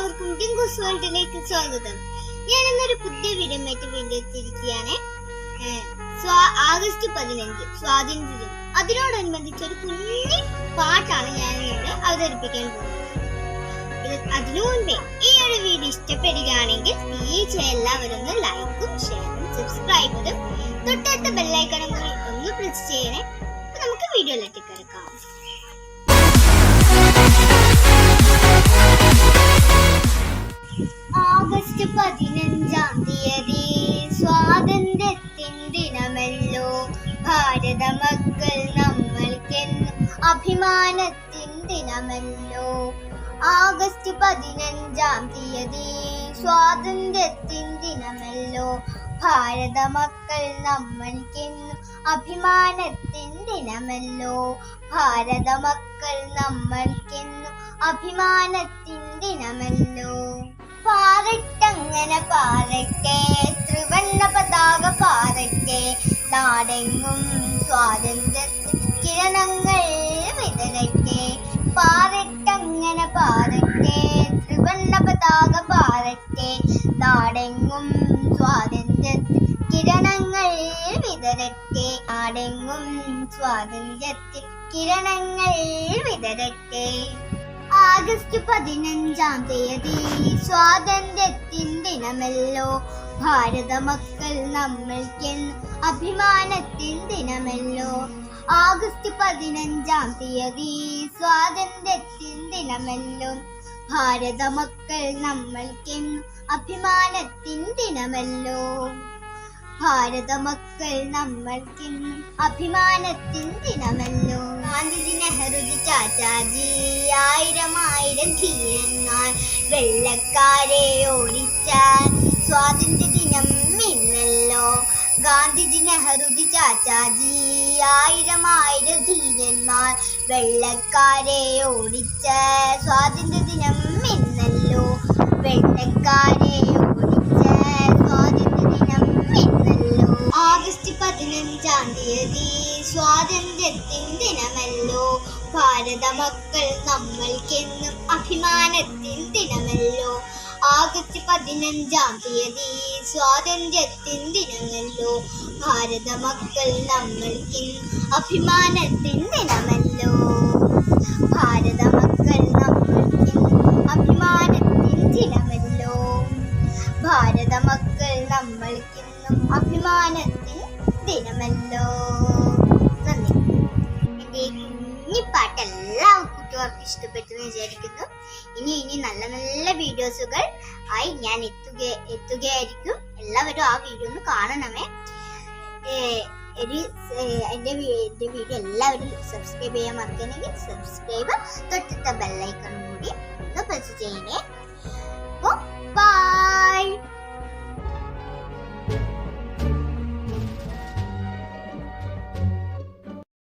എല്ലാവർക്കും ഡിങ്കൂസ് വേൾഡിലേക്ക് സ്വാഗതം. ഞാൻ ഇന്നൊരു പുതിയ വീഡിയോമായിട്ട് വീണ്ടും എത്തിയിരിക്കുകയാണ്. ആഗസ്റ്റ് പതിനഞ്ച് സ്വാതന്ത്ര്യ. അതിനോടനുബന്ധിച്ച് ഒരു കുഞ്ഞി പാട്ടാണ് ഞാൻ ഇവിടെ അവതരിപ്പിക്കാൻ പോകുന്നത്. അതിനു മുൻപേ ഈ ഒരു വീഡിയോ ഇഷ്ടപ്പെടുകയാണെങ്കിൽ തീർച്ച എല്ലാവരും ഒന്ന് ലൈക്കും ഷെയറും സബ്സ്ക്രൈബും തൊട്ടടുത്ത ബെല്ലൈക്കണും കൂടി ഒന്ന് പ്രസ് ചെയ്യണേ. നമുക്ക് വീഡിയോയിലേക്ക് കിടക്കാം. പതിനഞ്ചാം തീയതി സ്വാതന്ത്ര്യത്തിൻ ദിനമല്ലോ. ഭാരത മക്കൾ നമ്മൾക്കെന്ന് അഭിമാനത്തിൻ ദിനമല്ലോ. ആഗസ്റ്റ് പതിനഞ്ചാം തീയതി സ്വാതന്ത്ര്യത്തിൻ ദിനമല്ലോ. ഭാരത മക്കൾ നമ്മൾക്കെന്ന് അഭിമാനത്തിൻ ദിനമല്ലോ. ഭാരത മക്കൾ നമ്മൾക്കെന്ന് അഭിമാനത്തിൻ ദിനമല്ലോ. പാറട്ടങ്ങനെ പാറട്ടെ ത്രിവണ്ണ പതാക പാറട്ടെ നാടെങ്ങും സ്വാതന്ത്ര്യ കിരണങ്ങൾ വിതരട്ടെ പാറട്ടങ്ങനെ പാറട്ടെ ത്രിവണ്ണ പതാക പാറട്ടെ നാടെങ്ങും സ്വാതന്ത്ര്യ കിരണങ്ങൾ വിതരട്ടെ നാടെങ്ങും സ്വാതന്ത്ര്യത്തിൽ കിരണങ്ങൾ വിതരട്ടെ ആഗസ്റ്റ് പതിനഞ്ചാം തീയതി സ്വാതന്ത്ര്യത്തിൻ ദിനമല്ലോ. ഭാരത മക്കൾ നമ്മൾക്കെന്ന് അഭിമാനത്തിൻ ദിനമല്ലോ. ആഗസ്റ്റ് പതിനഞ്ചാം തീയതി സ്വാതന്ത്ര്യത്തിൻ ദിനമല്ലോ. ഭാരത മക്കൾ നമ്മൾക്കെന്ന് അഭിമാനത്തിൻ ദിനമല്ലോ. ഭാരത മക്കൾ നമ്മൾക്ക് അഭിമാനത്തിൻ ദിനമല്ലോ. ഗാന്ധിജി നെഹ്റുജി ചാച്ചാജി ആയിരം ആയിരം ധീരന്മാർ വെള്ളക്കാരെ ഓടിച്ച സ്വാതന്ത്ര്യ ദിനം ഇന്നല്ലോ. ഗാന്ധിജി നെഹ്റുജി ചാച്ചാജി ആയിരം ആയിരം ധീരന്മാർ വെള്ളക്കാരെ ഓടിച്ച സ്വാതന്ത്ര്യ ദിനം ഇന്നല്ലോ. വെള്ളക്കാരെ ഓടിച്ച സ്വാതന്ത്ര്യ ദിനം ഇന്നല്ലോ. ആഗസ്റ്റ് പതിനഞ്ചാം തീയതി സ്വാതന്ത്ര്യത്തിൻ ദിനമല്ലോ ഭാരത മക്കൾ നമ്മൾക്കെന്നും അഭിമാനത്തിൻ ദിനമല്ലോ ആഗസ്റ്റ് പതിനഞ്ചാം തീയതി സ്വാതന്ത്ര്യത്തിൻ ദിനമല്ലോ ഭാരത മക്കൾ നമ്മൾക്കെന്നും അഭിമാനത്തിൻ ദിനമല്ലോ ഭാരത മക്കൾ അഭിമാനത്തിൻ ദിനമല്ലോ ഭാരത മക്കൾ നമ്മൾക്കിന്നും അഭിമാനത്തിൻ ദിനമല്ലോ എന്ന് വിചാരിക്കുന്നു. ഇനി ഇനി നല്ല നല്ല വീഡിയോസുകൾ ആയി ഞാൻ എത്തുക എത്തുകയായിരിക്കും. എല്ലാവരും ആ വീഡിയോ ഒന്ന് കാണണമേ. എന്റെ എന്റെ വീഡിയോ എല്ലാവരും സബ്സ്ക്രൈബ് ചെയ്യാൻ മറക്കണമെങ്കിൽ സബ്സ്ക്രൈബ് തൊട്ടിട്ട ബെല്ലൈക്കണും കൂടി ഒന്ന് പ്രസ് ചെയ്യണേ. അപ്പോൾ ബൈ